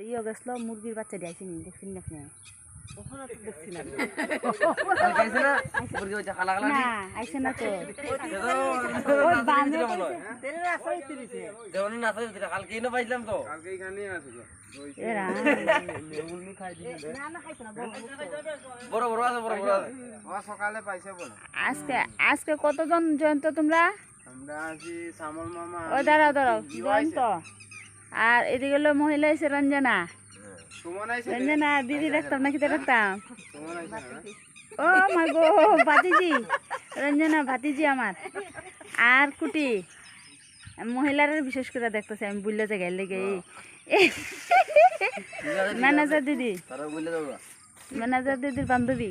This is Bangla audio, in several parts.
ইয়ে গেছিল মুরগির বাচ্চা দিয়েছি নি দেখছেন না আপনি? আজকে আজকে কতজন জয়ন্ত তোমরা? আমরা আছি শ্যামল মামা ও দাঁড়াও দাঁড়াও জয়ন্ত। আর এদিকে হলো মহিলা এসে রঞ্জনা। রঞ্জনা দিদি দেখতাম নাকি দেখতাম? সুমন আইছে না ও মা গো ভাতিজি। রঞ্জনা ভাতিজি আমার। আর কুটি মহিলার বিশেষ করে দেখতেছি আমি বুঝলে জায়গায় লেগে। ম্যানেজার দিদি। ম্যানেজার দিদির বান্ধবী।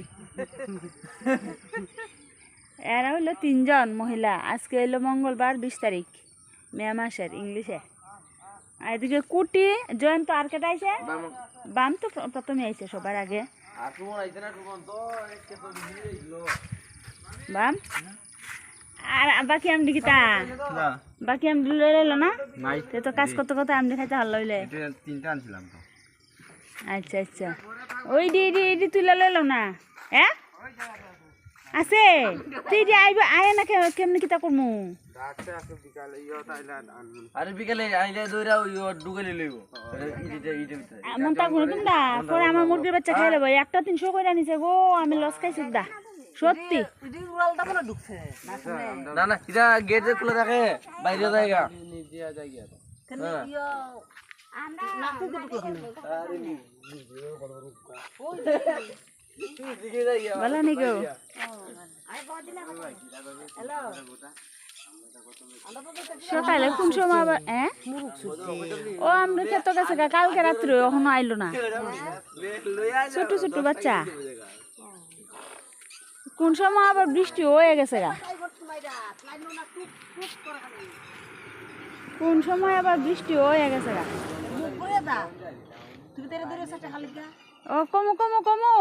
এরা হলো তিনজন মহিলা। আজকে হলো মঙ্গলবার বিশ তারিখ মে মাসের ইংলিশে। এদিকে কুটি জয়ন্ত আর কেটে আইছে? বাম। তো প্র- প্রথমে আইছে সবার আগে। তো তো বাম। আর বাকি আমডি কিতা? বাকি আমডি লই লইলো না? তে তো কাজ করতে করতে আমডি খাইতে ভালো লইলে। তিনটা আনছিলাম তো। আচ্ছা আচ্ছা। ওই ডি ডি ডি তুলে লইলো না? হ্যাঁ? আছে তুই ডি আইব আয় না কে- কেমনে কিতা করমু আরে বিকেলে আইলে ডুগেলে লইব মন তা পরে আমার মুরগির বাচ্চা খাই লব একটা তিনশো করে নিছে গো আমি লস খাইছি দা সত্যি মনে না না এটা গেট যে খোলা থাকে বাইরে জায়গা নিজে সকালে কোন সময় আবার হ্যাঁ? ও আমরা খেত গেছে গা কালকে রাত্রে এখনও আইলো না। ছোট ছোট বাচ্চা। কোন সময় আবার বৃষ্টি হয়ে গেছে গা। কোন সময় আবার বৃষ্টি হয়ে গেছে গা। ও কমো কমো কমো।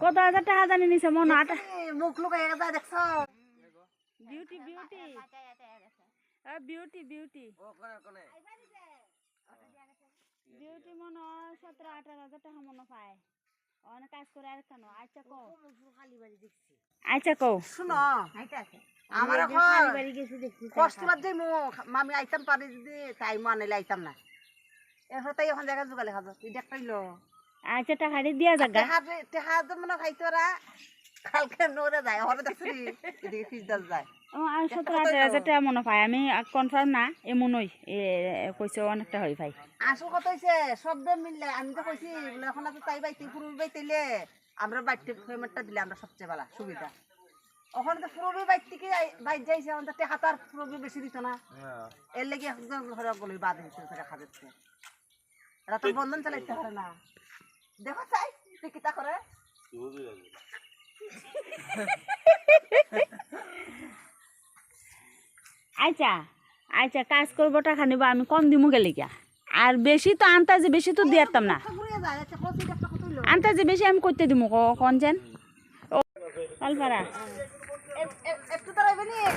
কত হাজার টাকা জানি নিছে মন আটা মুখ লুকাই গেছে দেখছ? Beauty beauty beauty beauty beauty মনে সতেরো আঠারো হাজার টাকা মনে পায়। অনেক কাজ করে আর কেন? আচ্ছা কও। আচ্ছা কও। শুনো আমার এখন কষ্ট লাগছে মো মামি আইতাম পারি যদি তাই মো আনাইলে আইতাম না। এখন তাই এখন জায়গা জোগালে খাব। তুই দেখতাইলো আচ্ছা টাকাটি দিয়া যাগা টেহা টেহা মনে খাইতো ওরা কালকে নড়ে যায় হরে দেখছি এদিকে ফিস দাস যায়। ও আর সতেরো আঠারো হাজার টাকা মনে পায় আমি কনফার্ম না এমনই কইছে অনেকটা হই ভাই। আসল কথা হয়েছে শব্দ মিললে আমি তো কইছি বলে এখন তো তাই বাইতে পুরুষ বাইতেলে আমরা বাইতে পেমেন্টটা দিলে আমরা সবচেয়ে ভালো সুবিধা। ওখানে তো পুরবি বাইর থেকে বাইর যাইছে আমাদের টেহা তো আর পুরবি বেশি দিত না। এর লেগে একজন ঘরে বলি বাদ হয়েছে দেখা যাচ্ছে এরা তো বন্ধন চালাইতে পারে না। দেখো চাই তুই কিতা করে? আচ্ছা আচ্ছা কাজ করব টাকা নিব আমি কম দিমু গেলে গিয়া। আর বেশি তো আনতাজে বেশি তো দিয়ারতাম না। আনতাজে বেশি আমি করতে দিমু কন যেন। পালপাড়া।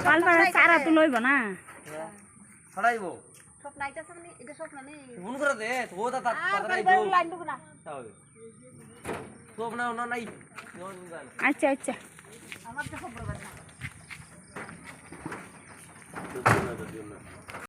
পালপাড়া চারা তো লইব না। ছড়াইব সব নাইতাছে মানে এটা সব না নেই ফোন করে দে তো তা তাড়াতাড়ি বাড়ি লাইন ঢুকো না তাহলে তো না না নাই আচ্ছা আচ্ছা আমার তো খবর বাতা